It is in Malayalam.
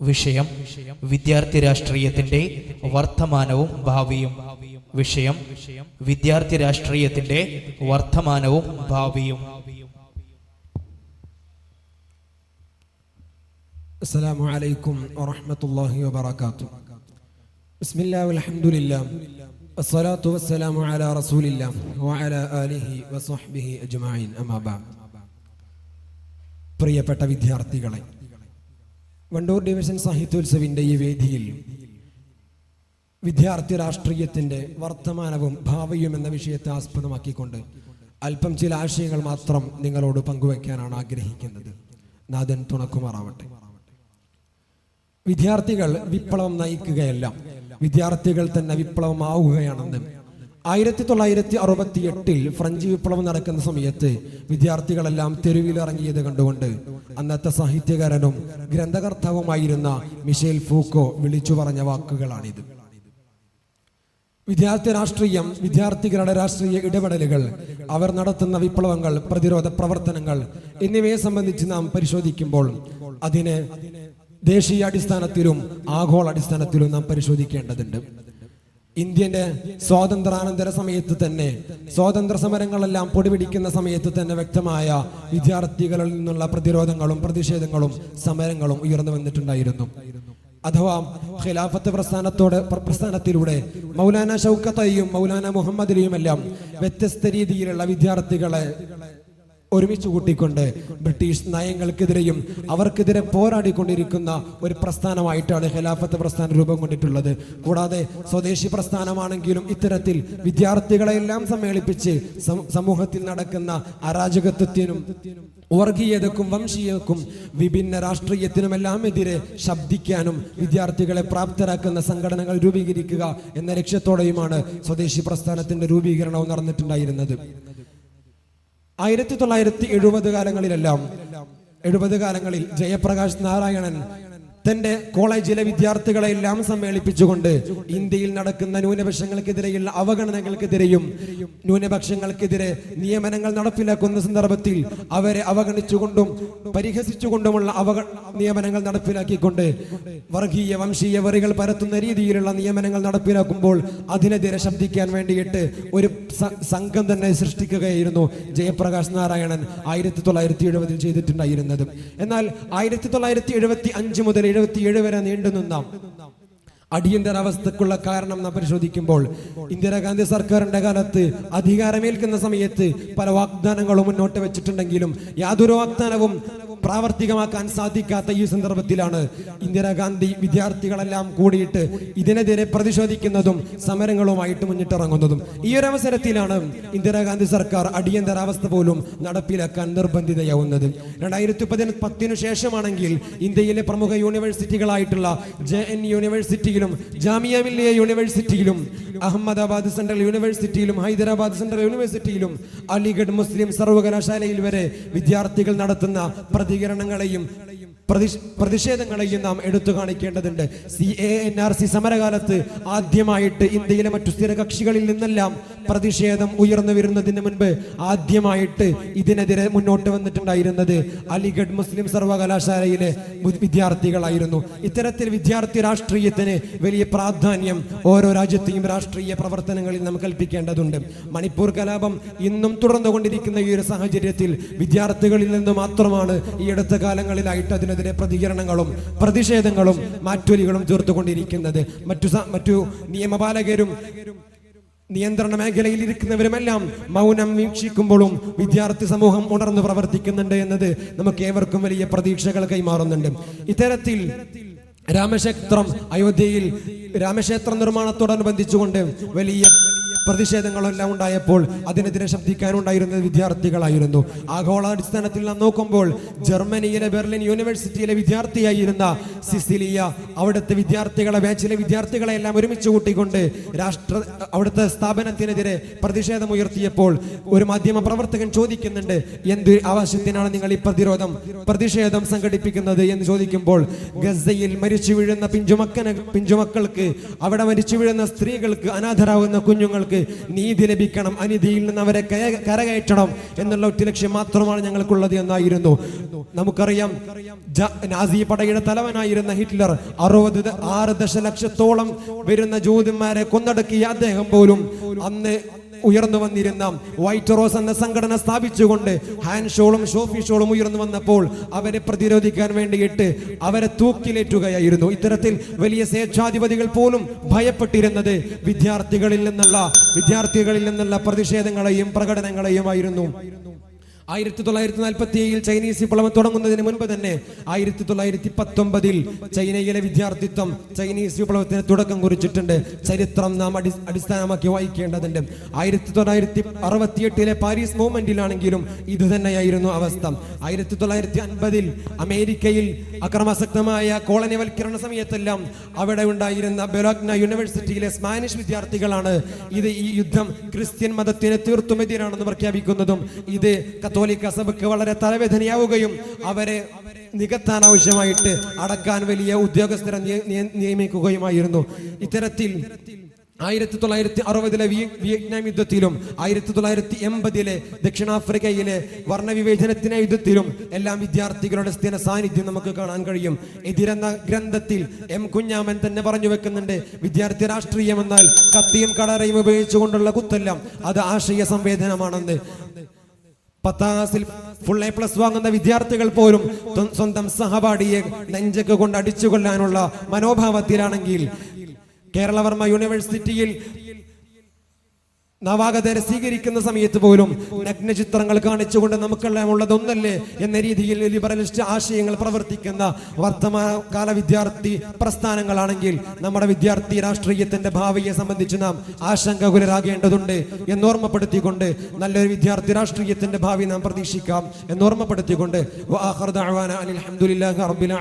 വിഷയം വിദ്യാർത്ഥി രാഷ്ട്രീയത്തിന്റെ വർത്തമാനവും ഭാവിയും വിഷയം വിദ്യാർത്ഥി രാഷ്ട്രീയത്തിന്റെ വർത്തമാനവും ഭാവിയും السلام عليكم ورحمة الله وبركاته بسم الله والحمد لله الصلاة والسلام على رسول الله وعلى آله وصحبه أجمعين أما بعد പ്രിയപ്പെട്ട വിദ്യാർത്ഥികളെ വണ്ടൂർ ഡിവിഷൻ സാഹിത്യോത്സവിന്റെ ഈ വേദിയിൽ വിദ്യാർത്ഥി രാഷ്ട്രീയത്തിന്റെ വർത്തമാനവും ഭാവിയും എന്ന വിഷയത്തെ ആസ്പദമാക്കിക്കൊണ്ട് അല്പം ചില ആശയങ്ങൾ മാത്രം നിങ്ങളോട് പങ്കുവയ്ക്കാനാണ് ആഗ്രഹിക്കുന്നത്. നാഥൻ തുണക്കുമാറാവട്ടെ. വിദ്യാർത്ഥികൾ വിപ്ലവം നയിക്കുകയല്ല. വിദ്യാർത്ഥികൾ തന്നെ വിപ്ലവമാവുകയാണെന്ന് ആയിരത്തി തൊള്ളായിരത്തി അറുപത്തി എട്ടിൽ ഫ്രഞ്ച് വിപ്ലവം നടക്കുന്ന സമയത്ത് വിദ്യാർത്ഥികളെല്ലാം തെരുവിലിറങ്ങിയത് കണ്ടുകൊണ്ട് അന്നത്തെ സാഹിത്യകാരനും ഗ്രന്ഥകർത്താവുമായിരുന്ന മിഷേൽ ഫൂക്കോ വിളിച്ചു പറഞ്ഞ വാക്കുകളാണിത്. വിദ്യാർത്ഥി രാഷ്ട്രീയം വിദ്യാർത്ഥികളുടെ രാഷ്ട്രീയ ഇടപെടലുകൾ അവർ നടത്തുന്ന വിപ്ലവങ്ങൾ പ്രതിരോധ പ്രവർത്തനങ്ങൾ എന്നിവയെ സംബന്ധിച്ച് നാം പരിശോധിക്കുമ്പോൾ അതിന് ദേശീയ അടിസ്ഥാനത്തിലും ആഗോള അടിസ്ഥാനത്തിലും നാം പരിശോധിക്കേണ്ടതുണ്ട്. ഇന്ത്യന്റെ സ്വാതന്ത്ര്യാനന്തര സമയത്ത് തന്നെ സ്വാതന്ത്ര്യ സമരങ്ങളെല്ലാം പൊടിപിടിക്കുന്ന സമയത്ത് തന്നെ വ്യക്തമായ വിദ്യാർത്ഥികളിൽ നിന്നുള്ള പ്രതിരോധങ്ങളും പ്രതിഷേധങ്ങളും സമരങ്ങളും ഉയർന്നു വന്നിട്ടുണ്ടായിരുന്നു. അഥവാ ഖിലാഫത്ത് പ്രസ്ഥാനത്തോടെ പ്രസ്ഥാനത്തിലൂടെ മൗലാന ഷൗക്കത്തയും മൗലാന മുഹമ്മദിനെയും എല്ലാം വ്യത്യസ്ത രീതിയിലുള്ള വിദ്യാർത്ഥികളെ ഒരുമിച്ച് കൂട്ടിക്കൊണ്ട് ബ്രിട്ടീഷ് നയങ്ങൾക്കെതിരെയും അവർക്കെതിരെ പോരാടിക്കൊണ്ടിരിക്കുന്ന ഒരു പ്രസ്ഥാനമായിട്ടാണ് ഖിലാഫത്ത് പ്രസ്ഥാനം രൂപം കൊണ്ടിട്ടുള്ളത്. കൂടാതെ സ്വദേശി പ്രസ്ഥാനമാണെങ്കിലും ഇത്തരത്തിൽ വിദ്യാർത്ഥികളെല്ലാം സമ്മേളിപ്പിച്ച് സമൂഹത്തിൽ നടക്കുന്ന അരാജകത്വത്തിനും വർഗീയതക്കും വംശീയതക്കും വിഭിന്ന രാഷ്ട്രീയത്തിനുമെല്ലാം എതിരെ ശബ്ദിക്കാനും വിദ്യാർത്ഥികളെ പ്രാപ്തരാക്കുന്ന സംഘടനകൾ രൂപീകരിക്കുക എന്ന ലക്ഷ്യത്തോടെയുമാണ് സ്വദേശി പ്രസ്ഥാനത്തിന്റെ രൂപീകരണവും നടന്നിട്ടുണ്ടായിരുന്നത്. ആയിരത്തി തൊള്ളായിരത്തി എഴുപത് കാലങ്ങളിലെല്ലാം എഴുപത് കാലങ്ങളിൽ ജയപ്രകാശ് നാരായണൻ തന്റെ കോളേജിലെ വിദ്യാർത്ഥികളെ എല്ലാം സമ്മേളിപ്പിച്ചുകൊണ്ട് ഇന്ത്യയിൽ നടക്കുന്ന ന്യൂനപക്ഷങ്ങൾക്കെതിരെയുള്ള അവഗണനകൾക്കെതിരെയും ന്യൂനപക്ഷങ്ങൾക്കെതിരെ നിയമനങ്ങൾ നടപ്പിലാക്കുന്ന സന്ദർഭത്തിൽ അവരെ അവഗണിച്ചുകൊണ്ടും പരിഹസിച്ചുകൊണ്ടുമുള്ള അവഗ നിയമനങ്ങൾ നടപ്പിലാക്കിക്കൊണ്ട് വർഗീയ വംശീയ വറികൾ പരത്തുന്ന രീതിയിലുള്ള നിയമനങ്ങൾ നടപ്പിലാക്കുമ്പോൾ അതിനെതിരെ ശബ്ദിക്കാൻ വേണ്ടിയിട്ട് ഒരു സംഘം തന്നെ സൃഷ്ടിക്കുകയായിരുന്നു ജയപ്രകാശ് നാരായണൻ ആയിരത്തി തൊള്ളായിരത്തി എഴുപതിൽ ചെയ്തിട്ടുണ്ടായിരുന്നത്. എന്നാൽ ആയിരത്തി തൊള്ളായിരത്തി എഴുപത്തി അഞ്ച് മുതൽ എഴുപത്തി ഏഴ് വരെ നീണ്ടുനിന്ന അടിയന്തരാവസ്ഥക്കുള്ള കാരണം നാം പരിശോധിക്കുമ്പോൾ ഇന്ദിരാഗാന്ധി സർക്കാരിന്റെ കാലത്ത് അധികാരമേൽക്കുന്ന സമയത്ത് പല വാഗ്ദാനങ്ങളും മുന്നോട്ട് വെച്ചിട്ടുണ്ടെങ്കിലും യാതൊരു വാഗ്ദാനവും പ്രാവർത്തികമാക്കാൻ സാധിക്കാത്ത ഈ സന്ദർഭത്തിലാണ് ഇന്ദിരാഗാന്ധി വിദ്യാർത്ഥികളെല്ലാം കൂടിയിട്ട് ഇതിനെതിരെ പ്രതിഷേധിക്കുന്നതും സമരങ്ങളുമായിട്ട് മുന്നിട്ടിറങ്ങുന്നതും. ഈ ഒരു അവസരത്തിലാണ് ഇന്ദിരാഗാന്ധി സർക്കാർ അടിയന്തരാവസ്ഥ പോലും നടപ്പിലാക്കാൻ നിർബന്ധിതയാവുന്നത്. രണ്ടായിരത്തി പതിന പത്തിനു ശേഷമാണെങ്കിൽ ഇന്ത്യയിലെ പ്രമുഖ യൂണിവേഴ്സിറ്റികളായിട്ടുള്ള ജെ എൻ യൂണിവേഴ്സിറ്റിയിലും ജാമിയ മില്ലിയ യൂണിവേഴ്സിറ്റിയിലും അഹമ്മദാബാദ് സെൻട്രൽ യൂണിവേഴ്സിറ്റിയിലും ഹൈദരാബാദ് സെൻട്രൽ യൂണിവേഴ്സിറ്റിയിലും അലിഗഡ് മുസ്ലിം സർവകലാശാലയിൽ വരെ വിദ്യാർത്ഥികൾ നടത്തുന്ന പ്രതികരണങ്ങളെയും പ്രതിഷേധങ്ങളെയും നാം എടുത്തു കാണിക്കേണ്ടതുണ്ട്. C A N R C സമരകാലത്ത് ആദ്യമായിട്ട് ഇന്ത്യയിലെ മറ്റു സ്ഥിര കക്ഷികളിൽ നിന്നെല്ലാം പ്രതിഷേധം ഉയർന്നു വരുന്നതിന് മുൻപ് ആദ്യമായിട്ട് ഇതിനെതിരെ മുന്നോട്ട് വന്നിട്ടുണ്ടായിരുന്നത് അലിഗഡ് മുസ്ലിം സർവകലാശാലയിലെ വിദ്യാർത്ഥികളായിരുന്നു. ഇത്തരത്തിൽ വിദ്യാർത്ഥി രാഷ്ട്രീയത്തിന് വലിയ പ്രാധാന്യം ഓരോ രാജ്യത്തെയും രാഷ്ട്രീയ പ്രവർത്തനങ്ങളിൽ നാം കൽപ്പിക്കേണ്ടതുണ്ട്. മണിപ്പൂർ കലാപം ഇന്നും തുടർന്നുകൊണ്ടിരിക്കുന്ന ഈ ഒരു സാഹചര്യത്തിൽ വിദ്യാർത്ഥികളിൽ നിന്ന് മാത്രമാണ് ഈ അടുത്ത കാലങ്ങളിലായിട്ട് അതിനെതിരെ പ്രതികരണങ്ങളും പ്രതിഷേധങ്ങളും മാറ്റൊലികളും തീർത്തുകൊണ്ടിരിക്കുന്നത് മറ്റു മറ്റു നിയമപാലകരും നിയന്ത്രണ മേഖലയിൽ ഇരിക്കുന്നവരുമെല്ലാം മൗനം വീക്ഷിക്കുമ്പോഴും വിദ്യാർത്ഥി സമൂഹം ഉണർന്നു പ്രവർത്തിക്കുന്നുണ്ട് എന്നത് നമുക്ക് ഏവർക്കും വലിയ പ്രതീക്ഷകൾ കൈമാറുന്നുണ്ട്. ഇത്തരത്തിൽ രാമക്ഷേത്രം അയോധ്യയിൽ രാമക്ഷേത്ര നിർമ്മാണത്തോടനുബന്ധിച്ചുകൊണ്ട് വലിയ പ്രതിഷേധങ്ങളെല്ലാം ഉണ്ടായപ്പോൾ അതിനെതിരെ ശബ്ദിക്കാനുണ്ടായിരുന്നത് വിദ്യാർത്ഥികളായിരുന്നു. ആഗോളാടിസ്ഥാനത്തിൽ നാം നോക്കുമ്പോൾ ജർമ്മനിയിലെ ബെർലിൻ യൂണിവേഴ്സിറ്റിയിലെ വിദ്യാർത്ഥിയായിരുന്ന സിസിലിയ അവിടുത്തെ വിദ്യാർത്ഥികളെ ബാച്ചിലെ വിദ്യാർത്ഥികളെ എല്ലാം ഒരുമിച്ച് കൂട്ടിക്കൊണ്ട് രാഷ്ട്ര അവിടുത്തെ സ്ഥാപനത്തിനെതിരെ പ്രതിഷേധമുയർത്തിയപ്പോൾ ഒരു മാധ്യമ പ്രവർത്തകൻ ചോദിക്കുന്നുണ്ട് എന്ത് ആവശ്യത്തിനാണ് നിങ്ങൾ ഈ പ്രതിരോധം പ്രതിഷേധം സംഘടിപ്പിക്കുന്നത്? എന്ന് ചോദിക്കുമ്പോൾ ഗസയിൽ മരിച്ചു വീഴുന്ന പിഞ്ചുമക്കന് പിഞ്ചുമക്കൾക്ക് അവിടെ മരിച്ചു വീഴുന്ന സ്ത്രീകൾക്ക് അനാഥരാകുന്ന കുഞ്ഞുങ്ങൾക്ക് നീതി ലഭിക്കണം അനീതിയിൽ നിന്ന് അവരെ കരകയറ്റണം എന്നുള്ള ഒറ്റ ലക്ഷ്യം മാത്രമാണ് ഞങ്ങൾക്കുള്ളത് എന്നായിരുന്നു. നമുക്കറിയാം നാസി പടയുടെ തലവനായിരുന്ന ഹിറ്റ്ലർ അറുപത് ആറ് ദശലക്ഷത്തോളം വരുന്ന ജൂതന്മാരെ കൊന്നടക്കിയ അദ്ദേഹം പോലും അന്ന് ഉയർന്നു വന്നിരുന്ന വൈറ്റ് റോസ് എന്ന സംഘടന സ്ഥാപിച്ചുകൊണ്ട് ഹാൻഡ് ഷോളും ഷോഫി ഷോളും ഉയർന്നു വന്നപ്പോൾ അവരെ പ്രതിരോധിക്കാൻ വേണ്ടിയിട്ട് അവരെ തൂക്കിലേറ്റുകയായിരുന്നു. ഇത്തരത്തിൽ വലിയ സ്വേച്ഛാധിപതികൾ പോലും ഭയപ്പെട്ടിരുന്നത് വിദ്യാർത്ഥികളിൽ നിന്നുള്ള വിദ്യാർത്ഥികളിൽ നിന്നുള്ള പ്രതിഷേധങ്ങളെയും പ്രകടനങ്ങളെയുമായിരുന്നു. ആയിരത്തി തൊള്ളായിരത്തി നാൽപ്പത്തി ഏഴിൽ ചൈനീസ് വിപ്ലവം തുടങ്ങുന്നതിന് മുൻപ് തന്നെ ആയിരത്തി തൊള്ളായിരത്തി പത്തൊമ്പതിൽ ചൈനയിലെ വിദ്യാർത്ഥിത്വം ചൈനീസ് വിപ്ലവത്തിന് തുടക്കം കുറിച്ചിട്ടുണ്ട്. ചരിത്രം നാം അടി അടിസ്ഥാനമാക്കി വായിക്കേണ്ടതുണ്ട്. ആയിരത്തി തൊള്ളായിരത്തി അറുപത്തിയെട്ടിലെ പാരീസ് മൂവ്മെന്റിലാണെങ്കിലും ഇത് തന്നെയായിരുന്നു അവസ്ഥ. ആയിരത്തി തൊള്ളായിരത്തി അൻപതിൽ അമേരിക്കയിൽ അക്രമാസക്തമായ കോളനിവൽക്കരണ സമയത്തെല്ലാം അവിടെ ഉണ്ടായിരുന്ന ബെലോഗ്ന യൂണിവേഴ്സിറ്റിയിലെ സ്പാനിഷ് വിദ്യാർത്ഥികളാണ് ഇത് ഈ യുദ്ധം ക്രിസ്ത്യൻ മതത്തിന് തീർത്തുമെതിരാണെന്ന് പ്രഖ്യാപിക്കുന്നതും ഇത് കത്തോലിക്ക സഭയ്ക്ക് വളരെ തലവേദനയാവുകയും അവരെ നികത്താൻ ആവശ്യമായിട്ട് അടക്കാൻ വലിയ ഉദ്യോഗസ്ഥരെ നിയ- നിയ- നിയമിക്കുകയുമായിരുന്നു. ഇത്തരത്തിൽ ആയിരത്തി തൊള്ളായിരത്തി അറുപതിലെ വിയ- വിയറ്റ്നാം യുദ്ധത്തിലും ആയിരത്തി തൊള്ളായിരത്തി എൺപതിലെ ദക്ഷിണാഫ്രിക്കയിലെ വർണവിവേചനത്തിന് യുദ്ധത്തിലും എല്ലാം വിദ്യാർത്ഥികളുടെ സ്ഥിര സാന്നിധ്യം നമുക്ക് കാണാൻ കഴിയും. എതിരെന്ന ഗ്രന്ഥത്തിൽ എം കുഞ്ഞാമൻ തന്നെ പറഞ്ഞു വെക്കുന്നുണ്ട് വിദ്യാർത്ഥി രാഷ്ട്രീയം എന്നാൽ കത്തിയും കടറയും ഉപയോഗിച്ചുകൊണ്ടുള്ള കുത്തെല്ലാം അത് ആശയ സംവേദനമാണെന്ന് പത്താം ക്ലാസ്സിൽ ഫുൾ എ പ്ലസ് വാങ്ങുന്ന വിദ്യാർത്ഥികൾ പോലും സ്വ- സ്വന്തം സഹപാഠിയെ നെഞ്ചക്ക് കൊണ്ട് അടിച്ചു കൊല്ലാനുള്ള മനോഭാവത്തിലാണെങ്കിൽ കേരളവർമ്മ യൂണിവേഴ്സിറ്റിയിൽ നവാഗതരെ സ്വീകരിക്കുന്ന സമയത്ത് പോലും നഗ്ന ചിത്രങ്ങൾ കാണിച്ചുകൊണ്ട് നമുക്കെല്ലാം ഉള്ളതൊന്നല്ലേ എന്ന രീതിയിൽ ലിബറലിസ്റ്റ് ആശയങ്ങൾ പ്രവർത്തിക്കുന്ന വർത്തമാനകാല വിദ്യാർത്ഥി പ്രസ്ഥാനങ്ങളാണെങ്കിൽ നമ്മുടെ വിദ്യാർത്ഥി രാഷ്ട്രീയത്തിന്റെ ഭാവിയെ സംബന്ധിച്ച് നാം ആശങ്കകുലരാകേണ്ടതുണ്ട് എന്നോർമ്മപ്പെടുത്തിക്കൊണ്ട് നല്ലൊരു വിദ്യാർത്ഥി രാഷ്ട്രീയത്തിന്റെ ഭാവി നാം പ്രതീക്ഷിക്കാം എന്നോർമ്മപ്പെടുത്തിക്കൊണ്ട് വആഖിറു ദഅവാന അനിൽ ഹംദുലില്ലാഹി റബ്ബിൽ